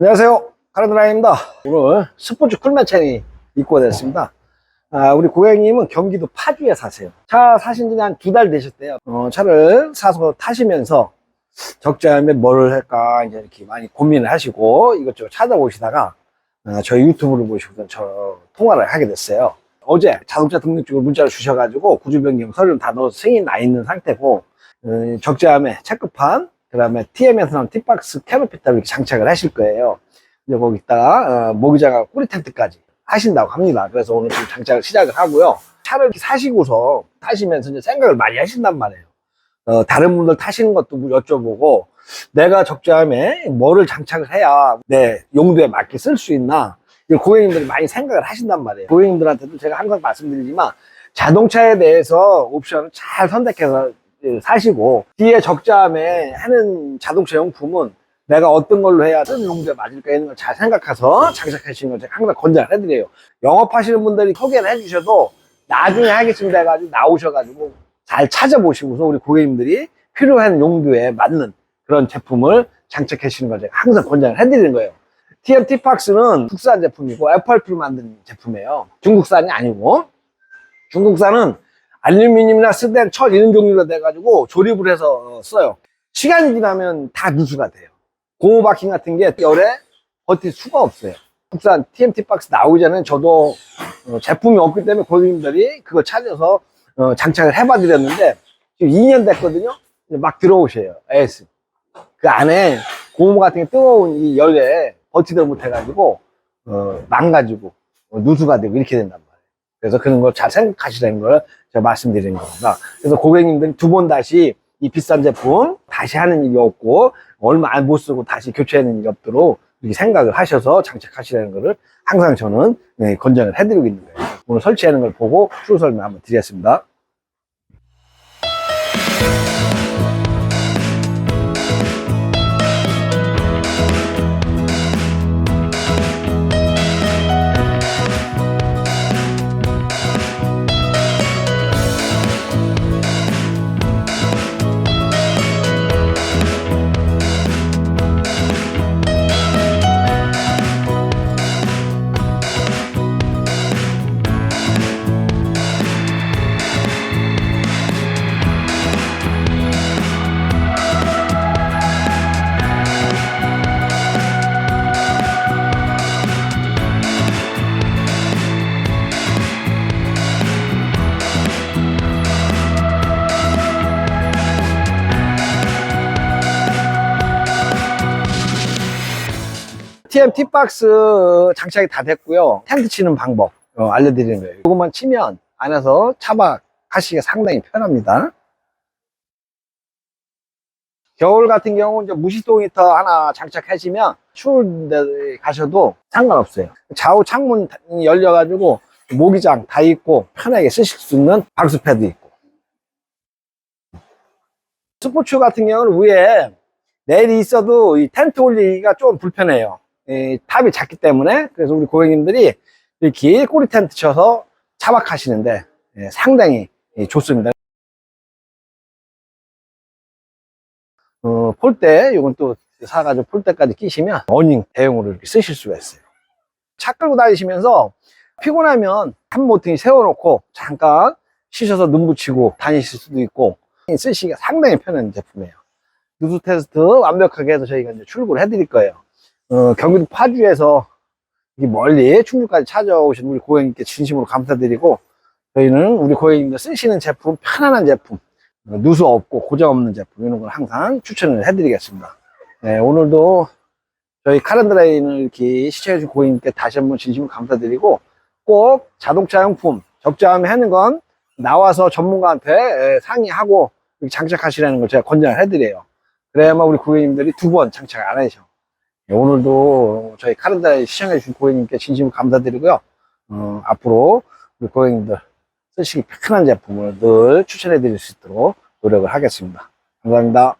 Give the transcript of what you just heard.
안녕하세요. 카라드라입니다. 오늘 스포츠 쿨매창이 입고 됐습니다. 아, 우리 고객님은 경기도 파주에 사세요. 차 사신 지 한 두 달 되셨대요. 어, 차를 사서 타시면서 적자하면 뭐를 할까 이제 이렇게 많이 고민을 하시고 이것저것 찾아보시다가 어, 저희 유튜브를 보시고 저 통화를 하게 됐어요. 어제 자동차 등록증을 문자를 주셔가지고 구주 변경 서류를 다 넣어서 승인이 나 있는 상태고 어, 적재함에 체크판 그 다음에 TM에서 나온 팁박스 캐노피타 이렇게 장착을 하실 거예요. 이제 거기다가 어, 모기장하고 꼬리 텐트까지 하신다고 합니다. 그래서 오늘 좀 장착을 시작을 하고요. 차를 이렇게 사시고서 타시면서 이제 생각을 많이 하신단 말이에요. 어, 다른 분들 타시는 것도 뭐 여쭤보고 내가 적재함에 뭐를 장착을 해야 내 용도에 맞게 쓸 수 있나 이걸 고객님들이 많이 생각을 하신단 말이에요. 고객님들한테도 제가 항상 말씀드리지만 자동차에 대해서 옵션을 잘 선택해서 예, 사시고 뒤에 적자함에 하는 자동차 용품은 내가 어떤 걸로 해야 어떤 용도에 맞을까 이런 걸 잘 생각해서 장착하시는 걸 제가 항상 권장을 해드려요. 영업하시는 분들이 소개를 해주셔도 나중에 하겠습니다 해가지고 나오셔가지고 잘 찾아보시고서 우리 고객님들이 필요한 용도에 맞는 그런 제품을 장착하시는 걸 제가 항상 권장을 해드리는 거예요. TMT 박스는 국산 제품이고 FRP로 만든 제품이에요. 중국산이 아니고 중국산은 알루미늄이나 스텐, 철 이런 종류로 돼가지고 조립을 해서 어, 써요. 시간이 지나면 다 누수가 돼요. 고무 바킹 같은 게 열에 버틸 수가 없어요. 국산 TMT 박스 나오기 전에 저도 어, 제품이 없기 때문에 고객님들이 그걸 찾아서 어, 장착을 해봐 드렸는데 지금 2년 됐거든요. 막 들어오셔요. AS. 그 안에 고무 같은 게 뜨거운 이 열에 버티들 못해가지고 어, 망가지고 어, 누수가 되고 이렇게 된단 말이에요. 그래서 그런 걸 잘 생각하시라는 걸 제가 말씀드리는 겁니다. 그래서 고객님들이 두번 다시 이 비싼 제품 다시 하는 일이 없고 얼마 안 못 쓰고 다시 교체하는 일이 없도록 이렇게 생각을 하셔서 장착하시라는 거를 항상 저는 네, 권장을 해드리고 있는 거예요. 오늘 설치하는 걸 보고 추후 설명 한번 드리겠습니다. TMT 박스 장착이 다 됐고요. 텐트 치는 방법 어, 알려드리는 거예요. 이것만 치면 안에서 차박 하시기가 상당히 편합니다. 겨울 같은 경우는 이제 무시동 히터 하나 장착하시면 추운 데 가셔도 상관없어요. 좌우 창문 열려가지고 모기장 다 있고 편하게 쓰실 수 있는 방수패도 있고. 스포츠 같은 경우는 위에 내일이 있어도 이 텐트 올리기가 좀 불편해요. 이 탑이 작기 때문에 그래서 우리 고객님들이 이렇게 꼬리 텐트 쳐서 차박하시는데 예, 상당히 예, 좋습니다. 어, 폴대 이건 또 사가지고 폴대까지 끼시면 어닝 대용으로 이렇게 쓰실 수가 있어요. 차 끌고 다니시면서 피곤하면 한 모퉁이 세워놓고 잠깐 쉬셔서 눈 붙이고 다니실 수도 있고 쓰시기가 상당히 편한 제품이에요. 누수 테스트 완벽하게 해서 저희가 이제 출고를 해드릴 거예요. 어, 경기도 파주에서 멀리 충주까지 찾아오신 우리 고객님께 진심으로 감사드리고 저희는 우리 고객님들 쓰시는 제품 편안한 제품 어, 누수 없고 고장 없는 제품 이런 걸 항상 추천을 해드리겠습니다. 네, 오늘도 저희 카렌드라인을 이렇게 시청해주신 고객님께 다시 한번 진심으로 감사드리고 꼭 자동차 용품 적자함에 하는 건 나와서 전문가한테 에, 상의하고 장착하시라는 걸 제가 권장을 해드려요. 그래야만 우리 고객님들이 두 번 장착 안 하셔. 네, 오늘도 저희 카렌다에 시청해주신 고객님께 진심으로 감사드리고요. 어, 앞으로 우리 고객님들 쓰시기 편한 제품을 늘 추천해 드릴 수 있도록 노력을 하겠습니다. 감사합니다.